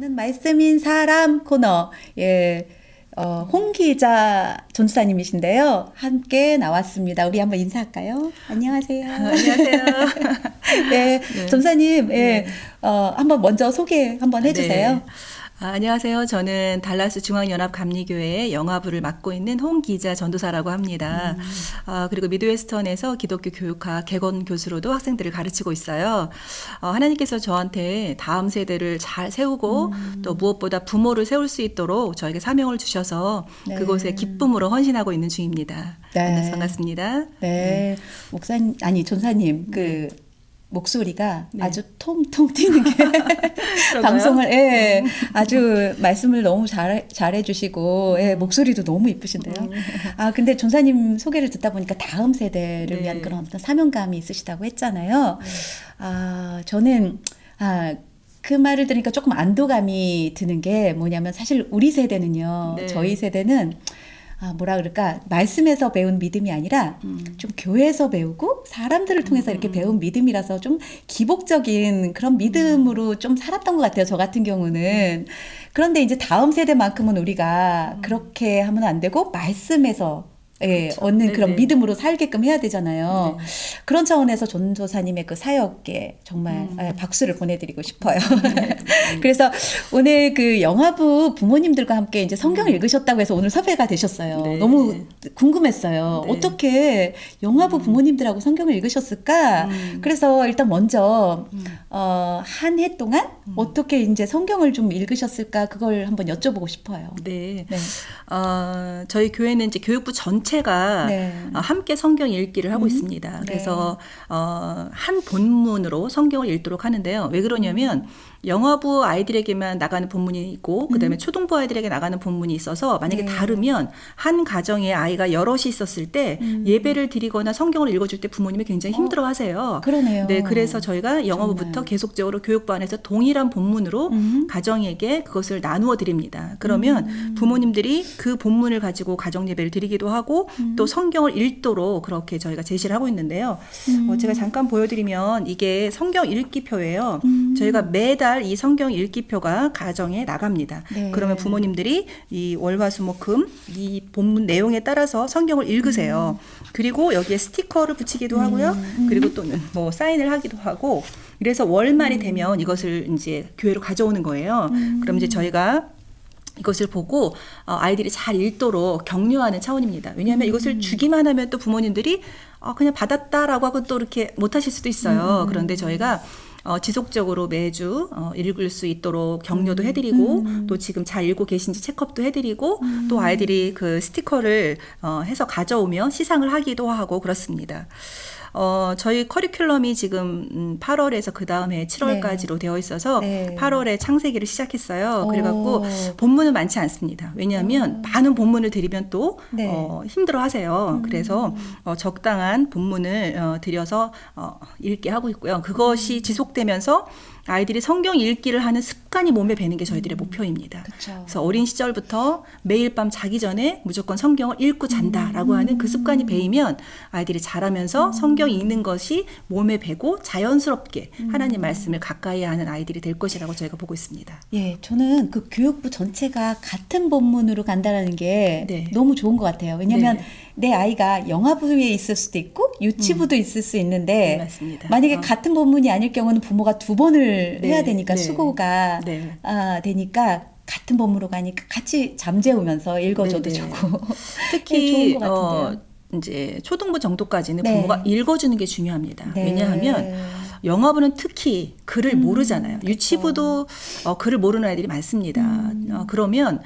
저는 말씀인 사람 코너 예. 어, 홍 기자 전수사님이신데요. 함께 나왔습니다. 우리 한번 인사할까요? 안녕하세요. 안녕하세요. 네, 네. 전사님, 예, 어, 한번 먼저 소개 한번 해주세요. 네. 아, 안녕하세요. 저는 달라스 중앙연합 감리교회 영화부를 맡고 있는 홍 기자 전도사라고 합니다. 음. 아, 그리고 미드웨스턴에서 기독교 교육학 개건 교수로도 학생들을 가르치고 있어요. 어, 하나님께서 저한테 다음 세대를 잘 세우고 음. 또 무엇보다 부모를 세울 수 있도록 저에게 사명을 주셔서 네. 그곳에 기쁨으로 헌신하고 있는 중입니다. 네. 반갑습니다. 네, 목사님, 아니, 전사님, 그, 목소리가 네. 아주 통통 튀는 게? 방송을 예 아주 말씀을 너무 잘 잘해 주시고 예 목소리도 너무 이쁘신데요. 음. 아 근데 전사님 소개를 듣다 보니까 다음 세대를 네. 위한 그런 어떤 사명감이 있으시다고 했잖아요. 아 저는 아 그 말을 들으니까 조금 안도감이 드는 게 뭐냐면 사실 우리 세대는요. 네. 저희 세대는 아 뭐라 그럴까 말씀에서 배운 믿음이 아니라 음. 좀 교회에서 배우고 사람들을 통해서 이렇게 배운 믿음이라서 좀 기복적인 그런 믿음으로 좀 살았던 것 같아요. 저 같은 경우는. 그런데 이제 다음 세대만큼은 우리가 그렇게 하면 안 되고 말씀에서 예, 그렇죠. 얻는 그런 네네. 믿음으로 살게끔 해야 되잖아요. 네. 그런 차원에서 전도사님의 그 사역에 정말 음. 예, 박수를 보내드리고 싶어요. 그래서 오늘 그 영화부 부모님들과 함께 이제 성경을 읽으셨다고 해서 오늘 섭외가 되셨어요. 음. 네. 너무 궁금했어요. 네. 어떻게 영화부 부모님들하고 성경을 읽으셨을까? 음. 그래서 일단 먼저 음. 어, 한 해 동안 어떻게 이제 성경을 좀 읽으셨을까? 그걸 한번 여쭤보고 싶어요. 네. 네. 어, 저희 교회는 이제 교육부 전체 가 네. 어, 함께 성경 읽기를 하고 음, 있습니다. 네. 그래서 어, 한 본문으로 성경을 읽도록 하는데요. 왜 그러냐면 영어부 아이들에게만 나가는 본문이 있고 그다음에 초등부 아이들에게 나가는 본문이 있어서 만약에 음. 네. 다르면 한 가정에 아이가 여럿이 있었을 때 음. 예배를 드리거나 성경을 읽어줄 때 부모님이 굉장히 힘들어하세요. 그러네요. 네, 그래서 저희가 영어부부터 정말. 계속적으로 교육부 안에서 동일한 본문으로 음. 가정에게 그것을 나누어 드립니다. 그러면 부모님들이 그 본문을 가지고 가정 예배를 드리기도 하고 음. 또 성경을 읽도록 그렇게 저희가 제시를 하고 있는데요. 어, 제가 잠깐 보여드리면 이게 성경 읽기표예요. 음. 저희가 매달 이 성경 읽기표가 가정에 나갑니다. 네. 그러면 부모님들이 이 월화수목금 이 본문 내용에 따라서 성경을 읽으세요. 그리고 여기에 스티커를 붙이기도 하고요. 그리고 또는 뭐 사인을 하기도 하고 그래서 월말이 되면 이것을 이제 교회로 가져오는 거예요. 그럼 이제 저희가 이것을 보고 어, 아이들이 잘 읽도록 격려하는 차원입니다. 왜냐하면 이것을 주기만 하면 또 부모님들이 어, 그냥 받았다라고 하고 또 이렇게 못하실 수도 있어요. 그런데 저희가 어, 지속적으로 매주 어, 읽을 수 있도록 격려도 해드리고 또 지금 잘 읽고 계신지 체크업도 해드리고 또 아이들이 그 스티커를 어, 해서 가져오면 시상을 하기도 하고 그렇습니다. 어, 저희 커리큘럼이 지금 음, 8월에서 그 다음에 7월까지로 되어 있어서 네. 8월에 창세기를 시작했어요. 오. 그래갖고 본문은 많지 않습니다. 왜냐하면 많은 본문을 드리면 또 네. 어, 힘들어 하세요. 그래서 어, 적당한 본문을 어, 드려서 어, 읽게 하고 있고요. 그것이 지속되면서 아이들이 성경 읽기를 하는 습관이 몸에 배는 게 저희들의 목표입니다. 그쵸. 그래서 어린 시절부터 매일 밤 자기 전에 무조건 성경을 읽고 잔다라고 하는 그 습관이 배이면 아이들이 자라면서 성경 읽는 것이 몸에 배고 자연스럽게 하나님 말씀을 가까이 하는 아이들이 될 것이라고 저희가 보고 있습니다. 예, 저는 그 교육부 전체가 같은 본문으로 간다라는 게 네. 너무 좋은 것 같아요. 왜냐하면 네. 내 아이가 영화부에 있을 수도 있고 유치부도 있을 수 있는데 네, 맞습니다. 만약에 어. 같은 본문이 아닐 경우는 부모가 두 번을 네, 해야 되니까 네. 수고가 네. 아, 되니까 같은 본문으로 가니까 같이 잠재우면서 읽어줘도 네, 네. 좋고 특히 좋은 것 어, 같은데요. 이제 초등부 정도까지는 네. 부모가 읽어주는 게 중요합니다. 네. 왜냐하면 영어부는 특히 글을 음, 모르잖아요. 유치부도 어, 글을 모르는 아이들이 많습니다. 음. 어, 그러면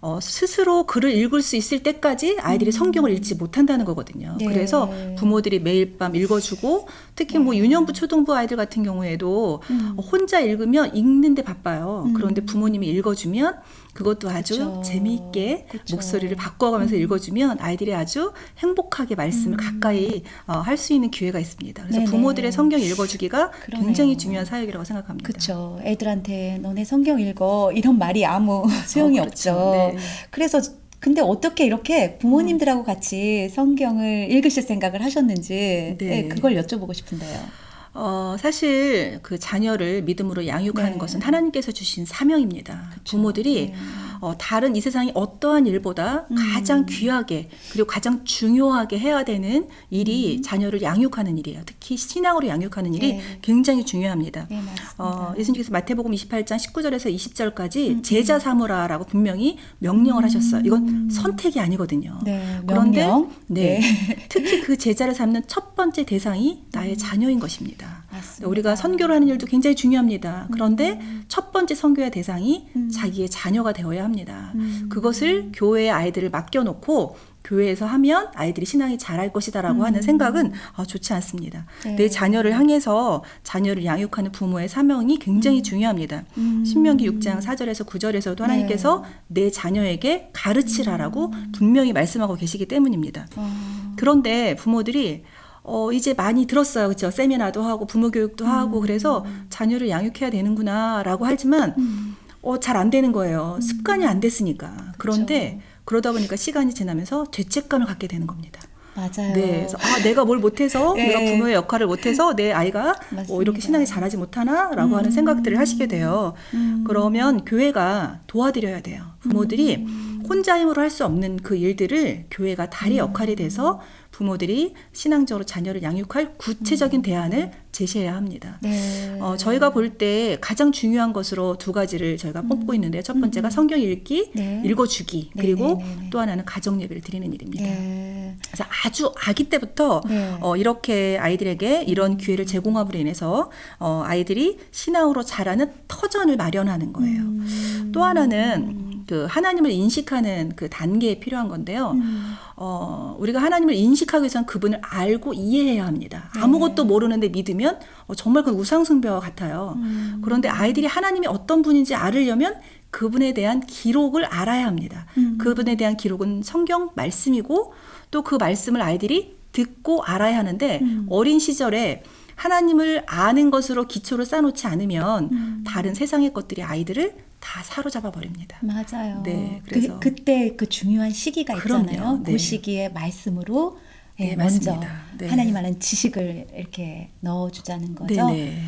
어, 스스로 글을 읽을 수 있을 때까지 아이들이 성경을 읽지 못한다는 거거든요. 네. 그래서 부모들이 매일 밤 읽어주고 특히 뭐 유년부, 초등부 아이들 같은 경우에도 음. 어, 혼자 읽으면 읽는데 바빠요. 그런데 부모님이 읽어주면 그것도 아주 그쵸. 재미있게 그쵸. 목소리를 바꿔가면서 음. 읽어주면 아이들이 아주 행복하게 말씀을 가까이 어, 할 수 있는 기회가 있습니다. 그래서 네네. 부모들의 성경 읽어주기가 그러네요. 굉장히 중요한 사역이라고 생각합니다. 그쵸. 애들한테 너네 성경 읽어 이런 말이 아무 소용이 어, 없죠. 그렇죠. 네. 그래서 근데 어떻게 이렇게 부모님들하고 같이 성경을 읽으실 생각을 하셨는지 네. 네, 그걸 여쭤보고 싶은데요. 어, 사실 그 자녀를 믿음으로 양육하는 네. 것은 하나님께서 주신 사명입니다. 부모들이 네. 어, 다른 이 세상의 어떠한 일보다 음. 가장 귀하게 그리고 가장 중요하게 해야 되는 일이 자녀를 양육하는 일이에요. 특히 신앙으로 양육하는 일이 음. 네. 굉장히 중요합니다. 네. 어, 예수님께서 마태복음 28장 19절에서 20절까지 제자 삼으라라고 분명히 명령을 하셨어요. 이건 선택이 아니거든요. 네, 그런데. 네. 네. 특히 그 제자를 삼는 첫 번째 대상이 나의 자녀인 것입니다. 맞습니다. 우리가 선교를 하는 일도 굉장히 중요합니다. 그런데 첫 번째 선교의 대상이 음. 자기의 자녀가 되어야 합니다. 음. 그것을 교회에 아이들을 맡겨놓고 교회에서 하면 아이들이 신앙이 잘할 것이다라고 하는 생각은 아, 좋지 않습니다. 네. 내 자녀를 향해서 자녀를 양육하는 부모의 사명이 굉장히 중요합니다. 음. 신명기 6장 4절에서 9절에서도 하나님께서 내 자녀에게 가르치라라고 분명히 말씀하고 계시기 때문입니다. 어, 그런데 부모들이 어 이제 많이 들었어요. 그렇죠? 세미나도 하고 부모 교육도 음. 하고 그래서 자녀를 양육해야 되는구나라고 하지만 음. 어 잘 안 되는 거예요. 습관이 안 됐으니까. 그런데 그러다 보니까 시간이 지나면서 죄책감을 갖게 되는 겁니다. 맞아요. 네. 그래서 아, 내가 뭘 못해서 네. 내가 부모의 역할을 못해서 내 아이가. 어, 이렇게 신앙이 잘하지 못하나라고 하는 생각들을 하시게 돼요. 음. 그러면 교회가 도와드려야 돼요. 부모들이 혼자 힘으로 할 수 없는 그 일들을 교회가 다리 역할이 돼서 부모들이 신앙적으로 자녀를 양육할 구체적인 대안을 제시해야 합니다. 네. 어, 저희가 볼 때 가장 중요한 것으로 두 가지를 저희가 뽑고 있는데요. 첫 번째가 성경 읽기, 네. 읽어주기, 네, 그리고 네, 네, 네. 또 하나는 가정 예배를 드리는 일입니다. 네. 그래서 아주 아기 때부터 네. 어, 이렇게 아이들에게 이런 기회를 제공함으로 인해서 어, 아이들이 신앙으로 자라는 터전을 마련하는 거예요. 음. 또 하나는 그 하나님을 인식하는 그 단계에 필요한 건데요. 음. 어, 우리가 하나님을 인식하기 위해서는 그분을 알고 이해해야 합니다. 네. 아무것도 모르는데 믿으면 어, 정말 그건 우상숭배와 같아요. 음. 그런데 아이들이 하나님이 어떤 분인지 알으려면 그분에 대한 기록을 알아야 합니다. 음. 그분에 대한 기록은 성경 말씀이고 또 그 말씀을 아이들이 듣고 알아야 하는데 음. 어린 시절에 하나님을 아는 것으로 기초를 쌓아놓지 않으면 음. 다른 세상의 것들이 아이들을 다 사로잡아 버립니다. 맞아요. 네, 그래서- 그, 그때 그 중요한 시기가 그럼요. 있잖아요. 네. 그 시기에 말씀으로 예, 네, 먼저. 네. 하나님 아는 지식을 이렇게 넣어주자는 거죠. 네네.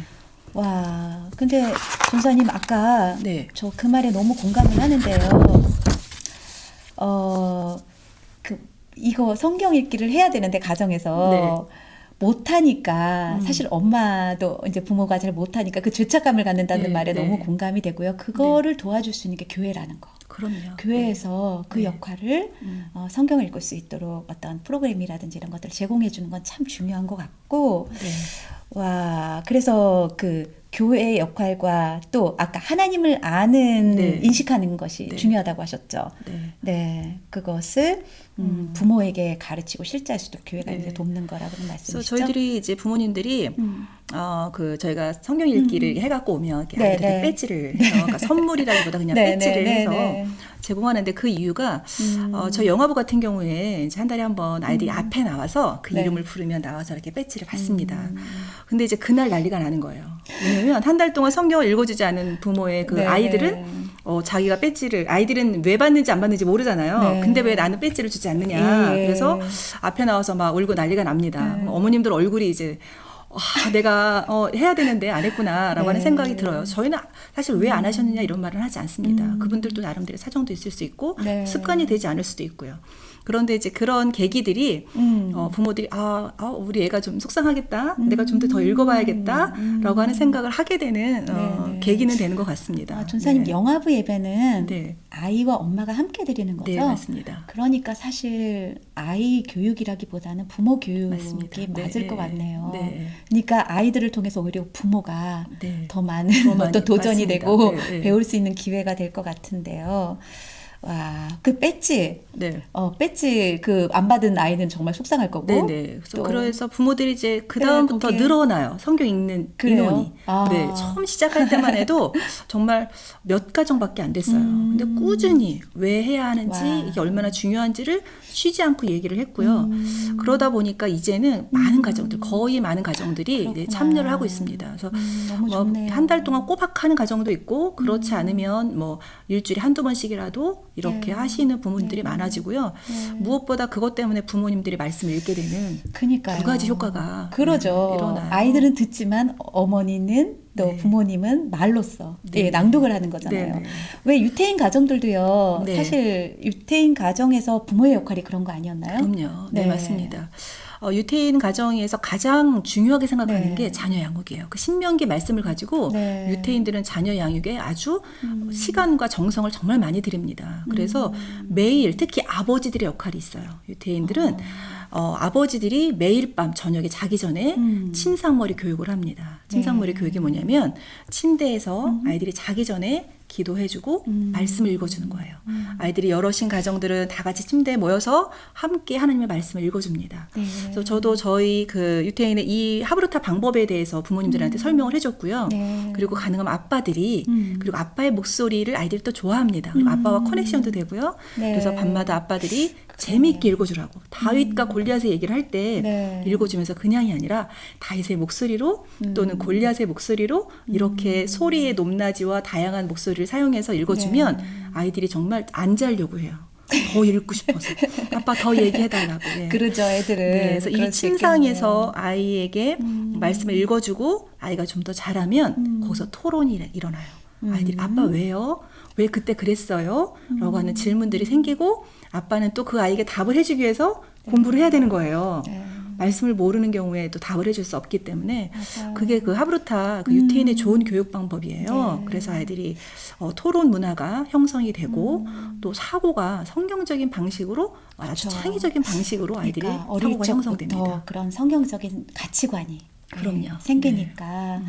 와, 근데 전사님 아까 네. 저그 말에 너무 공감을 하는데요. 어, 그 이거 성경 읽기를 해야 되는데 가정에서 네. 못하니까 음. 사실 엄마도 이제 부모가 잘 못하니까 그 죄책감을 갖는다는 네, 말에 네. 너무 공감이 되고요. 그거를 도와줄 수 있는 게 교회라는 거. 그럼요. 교회에서 그 네. 역할을 음. 어, 성경을 읽을 수 있도록 어떤 프로그램이라든지 이런 것들을 제공해 주는 건 참 중요한 것 같고 네. 와 그래서 그 교회의 역할과 또 아까 하나님을 아는 네. 인식하는 것이 네. 중요하다고 하셨죠. 네. 네, 그것을 음, 음. 부모에게 가르치고 실제할 수 있도록 교회가 네. 이제 돕는 거라는 그래서 말씀이시죠. 저희들이 이제 부모님들이 음. 어, 그 저희가 성경 읽기를 해갖고 오면 이렇게 네, 아이들에게 네. 배지를 해서 그러니까 선물이라기보다 그냥 네, 배지를 네, 네, 해서 네. 제공하는데 그 이유가 음. 어, 저희 영화부 같은 경우에 이제 한 달에 한 번 아이들이 음. 앞에 나와서 그 네. 이름을 부르면 나와서 이렇게 배지를 받습니다. 음. 근데 이제 그날 난리가 나는 거예요. 왜냐면 한 달 동안 성경을 읽어주지 않은 부모의 그 네. 아이들은 어, 자기가 배지를 아이들은 왜 받는지 안 받는지 모르잖아요. 네. 근데 왜 나는 배지를 주지 않느냐. 예. 그래서 앞에 나와서 막 울고 난리가 납니다. 네. 어머님들 얼굴이 이제 아, 내가 어, 해야 되는데 안 했구나라고 하는 네. 생각이 들어요. 저희는 사실 왜 안 하셨느냐 이런 말은 하지 않습니다. 음. 그분들도 나름대로 사정도 있을 수 있고 네. 습관이 되지 않을 수도 있고요. 그런데 이제 그런 계기들이 음. 어, 부모들이 아, 아, 우리 애가 좀 속상하겠다. 내가 좀더더 읽어봐야겠다라고 하는 생각을 하게 되는 어, 네, 네. 계기는 되는 것 같습니다. 아, 전사님 네. 영화부 예배는 네. 아이와 엄마가 함께 드리는 거죠. 네, 맞습니다. 그러니까 사실 아이 교육이라기보다는 부모 교육이 맞습니다. 맞을 네. 것 같네요. 네. 그러니까 아이들을 통해서 오히려 부모가 네. 더 많은 더 어떤 도전이 맞습니다. 되고. 배울 수 있는 기회가 될 것 같은데요. 와, 그 배지, 네. 어, 배지 그 안 받은 아이는 정말 속상할 거고. 네 네. 그래서 또- 그래서 부모들이 이제 그 네, 다음부터 거기에- 늘어나요. 성경 읽는 그래요? 인원이. 아. 네, 처음 시작할 때만 해도 정말 몇 가정밖에 안 됐어요. 음. 근데 꾸준히 왜 해야 하는지 와. 이게 얼마나 중요한지를 쉬지 않고 얘기를 했고요. 음. 그러다 보니까 이제는 많은 가정들, 거의 많은 가정들이 네. 참여를 하고 있습니다. 그래서 음, 너무 좋네요. 한달 동안 꼬박 하는 가정도 있고 그렇지 않으면 뭐 일주일에 한두 번씩이라도 이렇게 네. 하시는 부모님들이 네. 많아지고요. 네. 무엇보다 그것 때문에 부모님들이 말씀을 읽게 되는 그니까요. 두 가지 효과가 그러죠. 네, 일어나요. 아이들은 듣지만 어머니는 또 네. 부모님은 말로써 네. 예, 낭독을 하는 거잖아요. 네, 네. 왜 유태인 가정들도요. 네. 사실 유태인 가정에서 부모의 역할이 그런 거 아니었나요? 그럼요. 네, 네. 맞습니다. 어, 유태인 가정에서 가장 중요하게 생각하는 네. 게 자녀 양육이에요. 그 신명기 말씀을 가지고 네. 유태인들은 자녀 양육에 아주 음. 시간과 정성을 정말 많이 드립니다. 그래서 매일 특히 아버지들의 역할이 있어요. 유태인들은 어, 아버지들이 매일 밤 저녁에 자기 전에 음. 침상머리 교육을 합니다. 침상머리 네. 교육이 뭐냐면 침대에서 아이들이 자기 전에 기도해주고 음. 말씀을 읽어주는 거예요. 아이들이 여럿인 가정들은 다 같이 침대에 모여서 함께 하나님의 말씀을 읽어줍니다. 네. 그래서 저도 저희 그 유태인의 이 하브루타 방법에 대해서 부모님들한테 설명을 해줬고요. 네. 그리고 가능하면 아빠들이 음. 그리고 아빠의 목소리를 아이들이 또 좋아합니다. 그리고 음. 아빠와 커넥션도 되고요. 네. 그래서 밤마다 아빠들이 재미있게 읽어주라고 다윗과 골리앗의 얘기를 할때 음. 네. 읽어주면서 그냥이 아니라 다윗의 목소리로 음. 또는 골리앗의 목소리로 이렇게 소리의 높낮이와 다양한 목소리 를 사용해서 읽어주면 네. 아이들이 정말 안 자려고 해요. 더 읽고 싶어서 아빠 더 얘기해달라고. 예. 그러죠, 애들은. 네, 그래서 이 침상에서 아이에게 음. 말씀을 읽어주고 아이가 좀 더 잘하면 음. 거기서 토론이 일- 일어나요. 아이들이 음. 아빠 왜요? 왜 그때 그랬어요? 라고 하는 질문들이 생기고 아빠는 또 그 아이에게 답을 해주기 위해서 공부를 해야 되는 거예요. 네. 말씀을 모르는 경우에 또 답을 해줄 수 없기 때문에 맞아요. 그게 그 하브루타 그 음. 유태인의 좋은 교육 방법이에요. 네. 그래서 아이들이 어, 토론 문화가 형성이 되고 음. 또 사고가 성경적인 방식으로 아주 그쵸. 창의적인 방식으로 아이들이 그러니까 사고가 형성됩니다. 그런 성경적인 가치관이 네, 그럼요. 생기니까 네. 음.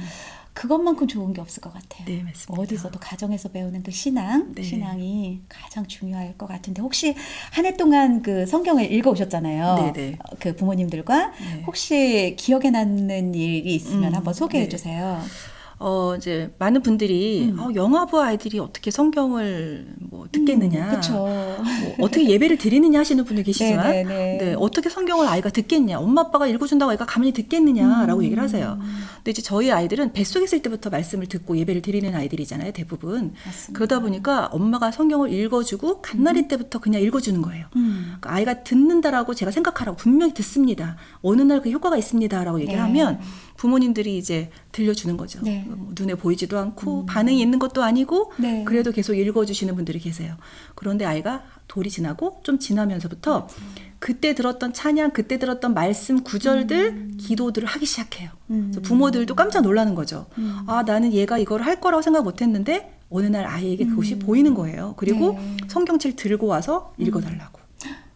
그것만큼 좋은 게 없을 것 같아요. 네, 맞습니다. 어디서도 가정에서 배우는 그 신앙, 네. 신앙이 가장 중요할 것 같은데 혹시 한 해 동안 그 성경을 읽어 오셨잖아요. 네, 네. 그 부모님들과 네. 혹시 기억에 남는 일이 있으면 음, 한번 소개해 네. 주세요. 어 이제 많은 분들이 음. 어, 영아부 아이들이 어떻게 성경을 뭐 듣겠느냐, 그렇죠. 뭐 어떻게 예배를 드리느냐 하시는 분들 계시지만, 네, 네, 네. 어떻게 성경을 아이가 듣겠냐, 엄마 아빠가 읽어준다고 아이가 가만히 듣겠느냐라고 음. 얘기를 하세요. 근데 이제 저희 아이들은 뱃속에 있을 때부터 말씀을 듣고 예배를 드리는 아이들이잖아요, 대부분. 맞습니다. 그러다 보니까 엄마가 성경을 읽어주고 갓난이 때부터 그냥 읽어주는 거예요. 음. 그러니까 아이가 듣는다라고 제가 생각하라고 분명히 듣습니다. 어느 날 그 효과가 있습니다라고 얘기를 네. 하면 부모님들이 이제 들려주는 거죠. 네. 뭐 눈에 보이지도 않고 반응이 있는 것도 아니고 네. 그래도 계속 읽어주시는 분들이 계세요. 그런데 아이가 돌이 지나고 좀 지나면서부터 그때 들었던 찬양, 그때 들었던 말씀 구절들, 기도들을 하기 시작해요. 음. 부모들도 깜짝 놀라는 거죠. 음. 아, 나는 얘가 이걸 할 거라고 생각 못 했는데 어느 날 아이에게 그것이 음. 보이는 거예요. 그리고 네. 성경책 들고 와서 읽어달라고.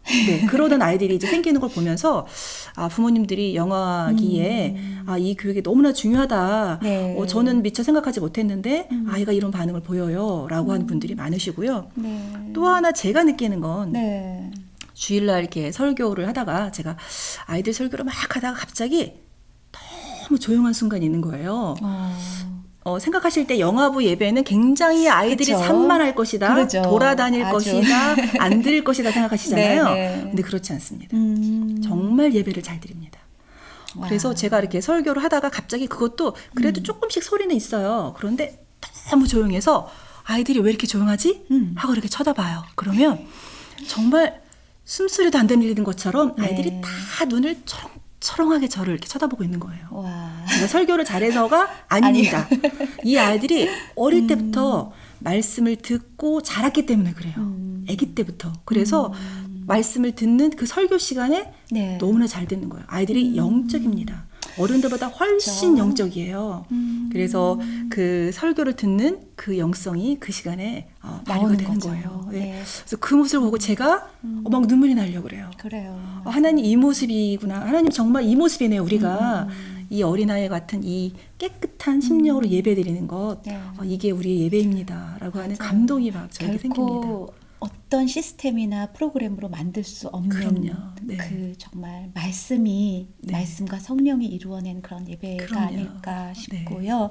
네, 그러던 아이들이 이제 생기는 걸 보면서 아 부모님들이 영아기에 아이 교육이 너무나 중요하다. 음. 네. 어, 저는 미처 생각하지 못했는데 음. 아이가 이런 반응을 보여요라고 하는 분들이 많으시고요. 네. 또 하나 제가 느끼는 건 네. 주일날 이렇게 설교를 하다가 제가 아이들 설교를 막 하다가 갑자기 너무 조용한 순간이 있는 거예요. 어. 어, 생각하실 때 영화부 예배는 굉장히 아이들이 그쵸. 산만할 것이다, 그러죠. 돌아다닐 아주. 것이다, 안 들을 것이다 생각하시잖아요. 네, 네. 근데 그렇지 않습니다. 음. 정말 예배를 잘 드립니다. 와. 그래서 제가 이렇게 설교를 하다가 갑자기 그것도 음. 그래도 조금씩 소리는 있어요. 그런데 너무 조용해서 아이들이 왜 이렇게 조용하지? 음. 하고 이렇게 쳐다봐요. 그러면 정말 숨소리도 안 들리는 것처럼 네. 아이들이 다 눈을 초 롱초롱하게 저를 이렇게 쳐다보고 있는 거예요. 와. 제가 설교를 잘해서가 아닙니다. 이 아이들이 어릴 때부터 말씀을 듣고 자랐기 때문에 그래요. 음. 아기 때부터. 그래서 말씀을 듣는 그 설교 시간에 네. 너무나 잘 듣는 거예요. 아이들이 영적입니다. 어른들보다 훨씬 그렇죠. 영적이에요. 음. 그래서 그 설교를 듣는 그 영성이 그 시간에 어, 발휘가 되는 거죠. 거예요. 예. 네. 그래서 그 모습을 보고 제가 어, 막 눈물이 나려고 그래요. 그래요. 어, 하나님 이 모습이구나. 하나님 정말 이 모습이네요. 우리가 음. 이 어린아이 같은 이 깨끗한 심령으로 예배드리는 것 네. 어, 이게 우리의 예배입니다라고 하는 감동이 막 저에게 생깁니다. 어떤 시스템이나 프로그램으로 만들 수 없는 그럼요. 네. 그 정말 말씀이 네. 말씀과 성령이 이루어낸 그런 예배가 그럼요. 아닐까 싶고요.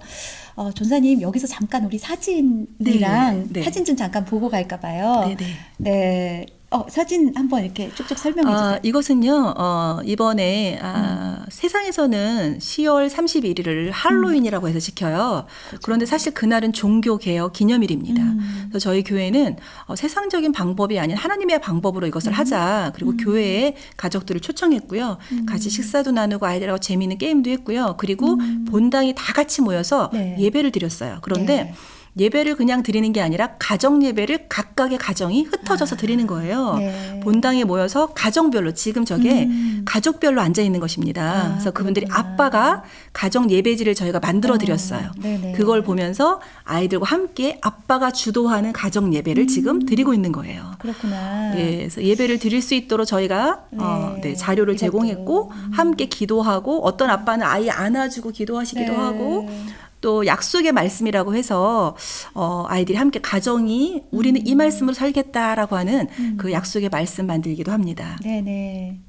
어, 전사님 여기서 잠깐 우리 사진이랑 네, 네. 사진 좀 잠깐 보고 갈까 봐요. 네 네. 네. 어, 사진 한번 이렇게 쭉쭉 설명해 주세요. 아, 이것은요, 어, 이번에, 아, 세상에서는 10월 31일을 할로윈이라고 해서 지켜요. 그런데 사실 그날은 종교개혁 기념일입니다. 음. 그래서 저희 교회는 어, 세상적인 방법이 아닌 하나님의 방법으로 이것을 음. 하자. 그리고 교회에 가족들을 초청했고요. 같이 식사도 나누고 아이들하고 재미있는 게임도 했고요. 그리고 본당이 다 같이 모여서 음. 네. 예배를 드렸어요. 그런데 네. 예배를 그냥 드리는 게 아니라 가정 예배를 각각의 가정이 흩어져서 드리는 거예요. 네. 본당에 모여서 가정별로 지금 저게 음. 가족별로 앉아 있는 것입니다. 아, 그래서 그분들이 그렇구나. 아빠가 가정 예배지를 저희가 만들어 어, 드렸어요. 네네. 그걸 보면서 아이들과 함께 아빠가 주도하는 가정 예배를 음. 지금 드리고 있는 거예요. 그렇구나. 예, 그래서 예배를 드릴 수 있도록 저희가 어, 네, 네, 자료를. 제공했고 함께 기도하고 어떤 아빠는 아이 안아주고 기도하시기도 네. 하고 또 약속의 말씀이라고 해서 어, 아이들이 함께 가정이 우리는 이 말씀으로 살겠다라고 하는 음. 그 약속의 말씀 만들기도 합니다. 네네.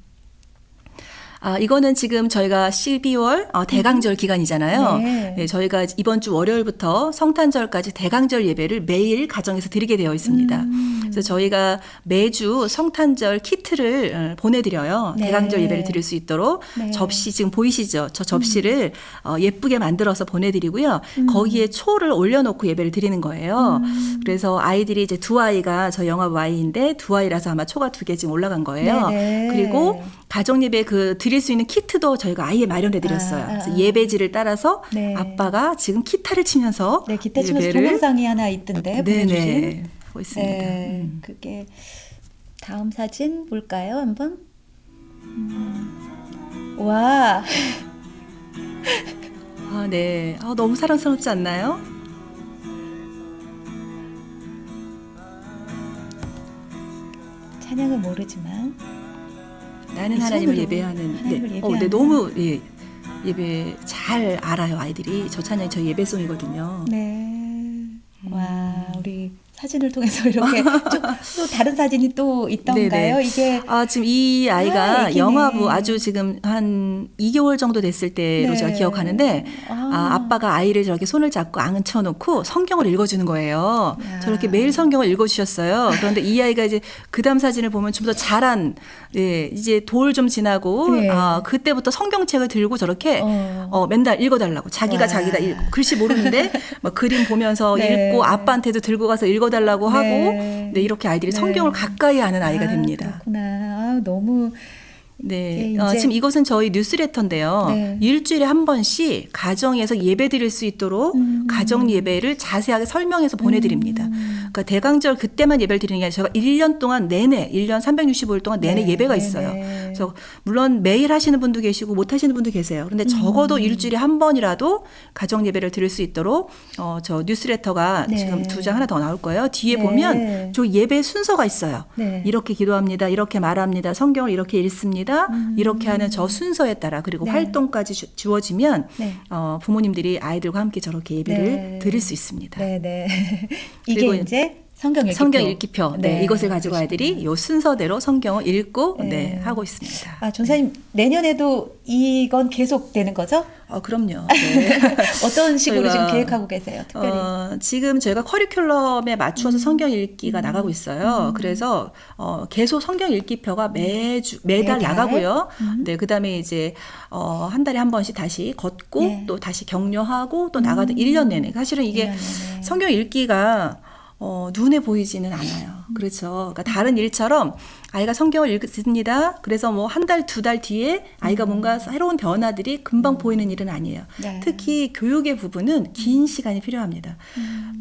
아, 이거는 지금 저희가 12월 어, 대강절 기간이잖아요. 음. 네. 네, 저희가 이번 주 월요일부터 성탄절까지 대강절 예배를 매일 가정에서 드리게 되어 있습니다. 음. 그래서 저희가 매주 성탄절 키트를 어, 보내드려요. 네. 대강절 예배를 드릴 수 있도록 네. 접시 지금 보이시죠? 저 접시를 어, 예쁘게 만들어서 보내드리고요. 음. 거기에 초를 올려놓고 예배를 드리는 거예요. 그래서 아이들이 이제 두 아이가 저 영화 아이인데 두 아이라서 아마 초가 두 개 지금 올라간 거예요. 네네. 그리고 가정 예배 그 드릴 수 있는 키트도 저희가 아예 마련해 드렸어요. 아, 아, 아. 예배지를 따라서 네. 아빠가 지금 기타를 치면서 네, 기타 치면서 예배를- 동영상이 하나 있던데 보내주신. 하고 있습니다. 네, 음. 그게 다음 사진 볼까요, 한번? 음. 와, 아, 네. 아, 너무 사랑스럽지 않나요? 찬양은 모르지만 나는 이 하나님을 예배하는. 하나님을 네. 어, 네, 예배하는. 너무 예. 예배 잘 알아요 아이들이 저 찬양이 저희 예배송이거든요. 네, 사진을 통해서 이렇게 쭉, 또 다른 사진이 또 있던가요? 네네. 이게 아, 지금 이 아, 아이가 애기네. 영화부 아주 지금 한 2개월 정도 됐을 때로 네. 제가 기억하는데 아. 아, 아빠가 아이를 저렇게 손을 잡고 앉혀놓고 성경을 읽어주는 거예요. 야. 저렇게 매일 성경을 읽어주셨어요. 그런데 이 아이가 이제 그 다음 사진을 보면 좀 더 자란, 예, 이제 돌 좀 지나고, 네. 아, 그때부터 성경책을 들고 저렇게, 어. 어, 맨날 읽어달라고. 자기가 와. 자기다 읽, 글씨 모르는데, 막 그림 보면서 네. 읽고, 아빠한테도 들고 가서 읽어달라고 하고, 네. 네, 이렇게 아이들이 네. 성경을 가까이 하는 아이가 아, 됩니다. 그렇구나. 아, 너무 네. 예, 어, 지금 이것은 저희 뉴스레터인데요. 네. 일주일에 한 번씩 가정에서 예배 드릴 수 있도록 음. 가정 예배를 자세하게 설명해서 보내드립니다. 그러니까 대강절 그때만 예배를 드리는 게 아니라 제가 1년 동안 내내, 1년 365일 동안 내내 네, 예배가 네, 있어요. 네. 그래서 물론 매일 하시는 분도 계시고 못 하시는 분도 계세요. 그런데 음. 적어도 일주일에 한 번이라도 가정 예배를 드릴 수 있도록 어, 저 뉴스레터가 네. 지금 두 장 하나 더 나올 거예요. 뒤에 네. 보면 저 예배 순서가 있어요. 네. 이렇게 기도합니다. 이렇게 말합니다. 성경을 이렇게 읽습니다. 이렇게 하는 저 순서에 따라 그리고 음. 네. 활동까지 주, 주어지면 네. 어, 부모님들이 아이들과 함께 저렇게 예배를 네. 드릴 수 있습니다. 네, 네. 이게 이제 성경 읽기표. 성경 읽기표. 네, 네, 이것을 가지고 그러시구나. 아이들이 요 순서대로 성경을 읽고 네. 네, 하고 있습니다. 아, 전사님 내년에도 이건 계속 되는 거죠? 어, 그럼요. 네. 어떤 식으로 지금 계획하고 계세요? 특별히. 어, 지금 저희가 커리큘럼에 맞추어서 성경 읽기가 나가고 있어요. 그래서 어, 계속 성경 읽기표가 매주 매달, 매달? 나가고요. 네, 그다음에 이제 어, 한 달에 한 번씩 다시 걷고 네. 또 다시 격려하고 또 나가는 1년 내내. 사실은 이게 1년 내내. 성경 읽기가 어, 눈에 보이지는 않아요. 그렇죠. 그러니까 다른 일처럼 아이가 성경을 읽습니다. 그래서 뭐 한 달, 두 달 뒤에 아이가 뭔가 새로운 변화들이 금방 보이는 일은 아니에요. 네. 특히 교육의 부분은 긴 시간이 필요합니다.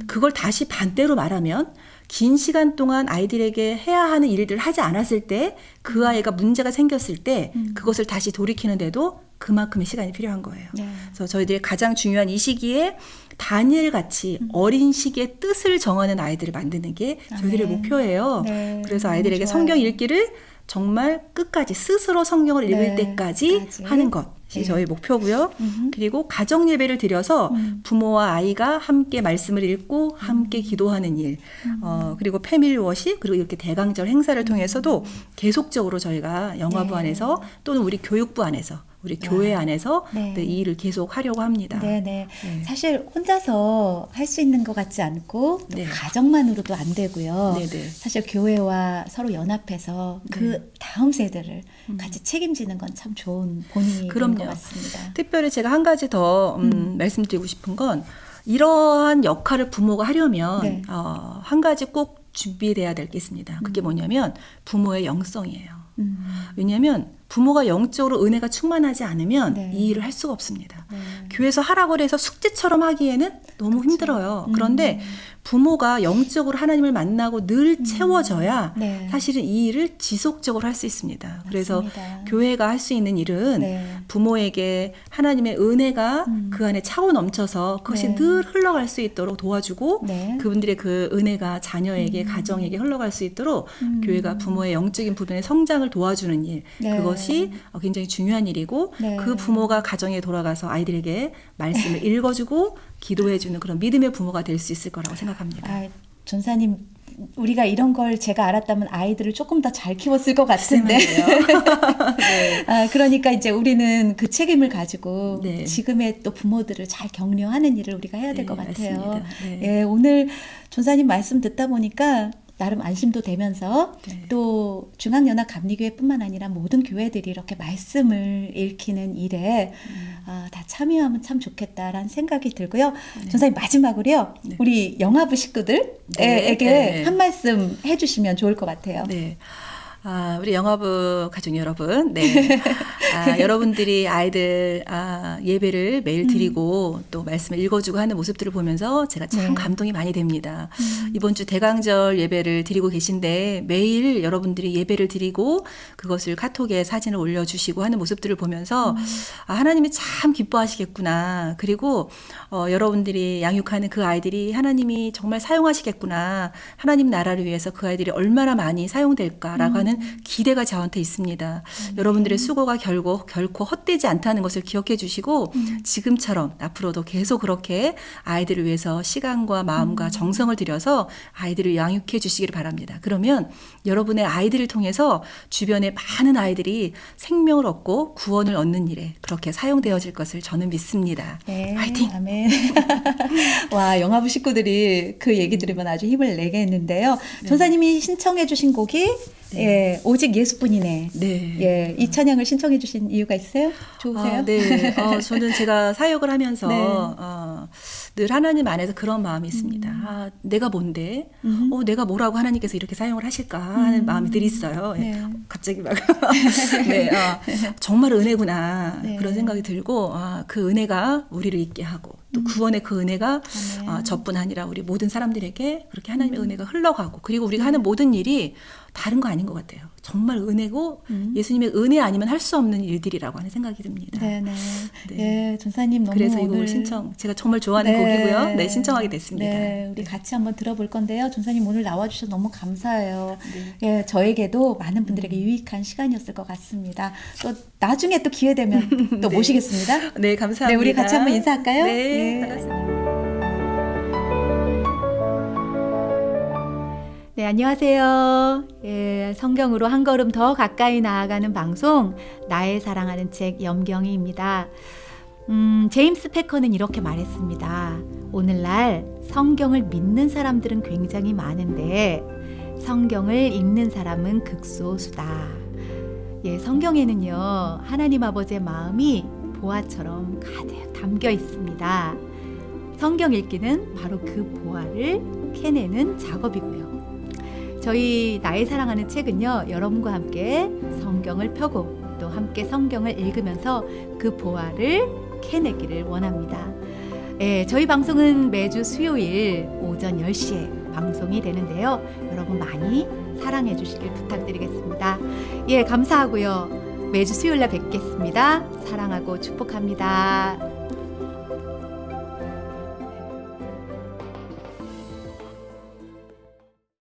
그걸 다시 반대로 말하면 긴 시간 동안 아이들에게 해야 하는 일들을 하지 않았을 때 그 아이가 문제가 생겼을 때 그것을 다시 돌이키는데도 그만큼의 시간이 필요한 거예요. 네. 그래서 저희들이 가장 중요한 이 시기에 다니엘 같이 어린 시기에 뜻을 정하는 아이들을 만드는 게 저희들의 네. 목표예요. 네, 그래서 아이들에게. 성경 읽기를 정말 끝까지 스스로 성경을 읽을 네, 때까지 까지. 하는 것이 네. 저희 목표고요. 음흠. 그리고 가정 예배를 드려서 음. 부모와 아이가 함께 말씀을 읽고 함께 기도하는 일, 음. 어, 그리고 패밀리 워시 그리고 이렇게 대강절 행사를 통해서도 계속적으로 저희가 영화부 네. 안에서 또는 우리 교육부 안에서 우리 교회 안에서 네. 네, 이 일을 계속 하려고 합니다. 네, 네. 네. 사실 혼자서 할 수 있는 것 같지 않고 또 네. 가정만으로도 안 되고요. 네, 네. 사실 교회와 서로 연합해서 그 네. 다음 세대를 음. 같이 책임지는 건 참 좋은 본의인 그럼요. 것 같습니다. 특별히 제가 한 가지 더 음, 말씀드리고 싶은 건 이러한 역할을 부모가 하려면 네. 어, 한 가지 꼭 준비돼야 될 게 있습니다. 그게 뭐냐면 부모의 영성이에요. 음. 왜냐하면 부모가 영적으로 은혜가 충만하지 않으면 네. 이 일을 할 수가 없습니다. 네. 교회에서 하라고 해서 숙제처럼 하기에는 너무 그렇죠. 힘들어요. 음. 그런데 부모가 영적으로 하나님을 만나고 늘 채워져야 네. 사실은 이 일을 지속적으로 할 수 있습니다. 그래서 맞습니다. 교회가 할 수 있는 일은 네. 부모에게 하나님의 은혜가 음. 그 안에 차고 넘쳐서 그것이 네. 늘 흘러갈 수 있도록 도와주고 네. 그분들의 그 은혜가 자녀에게 가정에게 흘러갈 수 있도록 음. 교회가 부모의 영적인 부분의 성장을 도와주는 일 네. 그것이 어, 굉장히 중요한 일이고 네. 그 부모가 가정에 돌아가서 아이들에게 말씀을 읽어주고 기도해주는 그런 믿음의 부모가 될 수 있을 거라고 생각합니다. 아, 전사님 우리가 이런 걸 제가 알았다면 아이들을 조금 더 잘 키웠을 것 같은데. 네. 아, 그러니까 이제 우리는 그 책임을 가지고 네. 지금의 또 부모들을 잘 격려하는 일을 우리가 해야 될 네, 것 같아요. 네. 예, 오늘 전사님 말씀 듣다 보니까 나름 안심도 되면서 네. 또 중앙연합 감리교회뿐만 아니라 모든 교회들이 이렇게 말씀을 읽히는 일에 음. 아, 다 참여하면 참 좋겠다라는 생각이 들고요. 전사님 마지막으로요. 네. 우리 영화부 식구들에게 네, 네. 한 말씀 해주시면 좋을 것 같아요. 네. 아, 우리 영화부 가족 여러분, 네. 아, 여러분들이 아이들 아, 예배를 매일 드리고 또 말씀을 읽어주고 하는 모습들을 보면서 제가 참 네. 감동이 많이 됩니다. 이번 주 대강절 예배를 드리고 계신데 매일 여러분들이 예배를 드리고 그것을 카톡에 사진을 올려주시고 하는 모습들을 보면서 아, 하나님이 참 기뻐하시겠구나. 그리고 어, 여러분들이 양육하는 그 아이들이 하나님이 정말 사용하시겠구나. 하나님 나라를 위해서 그 아이들이 얼마나 많이 사용될까라고 하는 기대가 저한테 있습니다. 여러분들의 수고가 결국 결코 헛되지 않다는 것을 기억해 주시고 지금처럼 앞으로도 계속 그렇게 아이들을 위해서 시간과 마음과 정성을 들여서 아이들을 양육해 주시기를 바랍니다. 그러면 여러분의 아이들을 통해서 주변의 많은 아이들이 생명을 얻고 구원을 얻는 일에 그렇게 사용되어질 것을 저는 믿습니다. 네, 화이팅! 아멘. 와, 영화부 식구들이 그 얘기 들으면 아주 힘을 내겠는데요. 네. 전사님이 신청해 주신 곡이 예, 오직 예수뿐이네. 네. 예, 이 찬양을 신청해 주신 이유가 있어요? 좋으세요? 아, 네. 어, 저는 제가 사역을 하면서 네. 어, 늘 하나님 안에서 그런 마음이 있습니다. 아, 내가 뭔데? 음. 어, 내가 뭐라고 하나님께서 이렇게 사용을 하실까 하는 마음이 늘 있어요. 예. 네. 갑자기 막 네, 어, 정말 은혜구나 네. 그런 생각이 들고 아, 그 은혜가 우리를 있게 하고 또 구원의 그 은혜가 음. 아멘. 어, 저뿐 아니라 우리 모든 사람들에게 그렇게 하나님의 음. 은혜가 흘러가고 그리고 우리가 네. 하는 모든 일이 다른 거 아닌 것 같아요. 정말 은혜고 예수님의 은혜 아니면 할 수 없는 일들이라고 하는 생각이 듭니다. 음. 네, 네. 네. 예, 전사님 너무 그래서 이 오늘 신청 제가 정말 좋아하는 곡이고요. 네, 신청하게 됐습니다. 네, 우리 같이 한번 들어볼 건데요. 전사님 오늘 나와주셔서 너무 감사해요. 네. 예, 저에게도 많은 분들에게 유익한 시간이었을 것 같습니다. 또 나중에 또 기회 되면 또 네. 모시겠습니다. 네, 감사합니다. 네, 우리 같이 한번 인사할까요? 네, 네. 안녕하세요. 예, 성경으로 한 걸음 더 가까이 나아가는 방송, 나의 사랑하는 책 염경이입니다. 음, 제임스 패커는 이렇게 말했습니다. 오늘날 성경을 믿는 사람들은 굉장히 많은데, 성경을 읽는 사람은 극소수다. 예, 성경에는요, 하나님 아버지의 마음이 보화처럼 가득 담겨 있습니다. 성경 읽기는 바로 그 보화를 캐내는 작업이고요. 저희 나의 사랑하는 책은요, 여러분과 함께 성경을 펴고 또 함께 성경을 읽으면서 그 보화를 캐내기를 원합니다. 예, 저희 방송은 매주 수요일 오전 10시에 방송이 되는데요. 여러분 많이 사랑해 주시길 부탁드리겠습니다. 예, 감사하고요. 매주 수요일 날 뵙겠습니다. 사랑하고 축복합니다.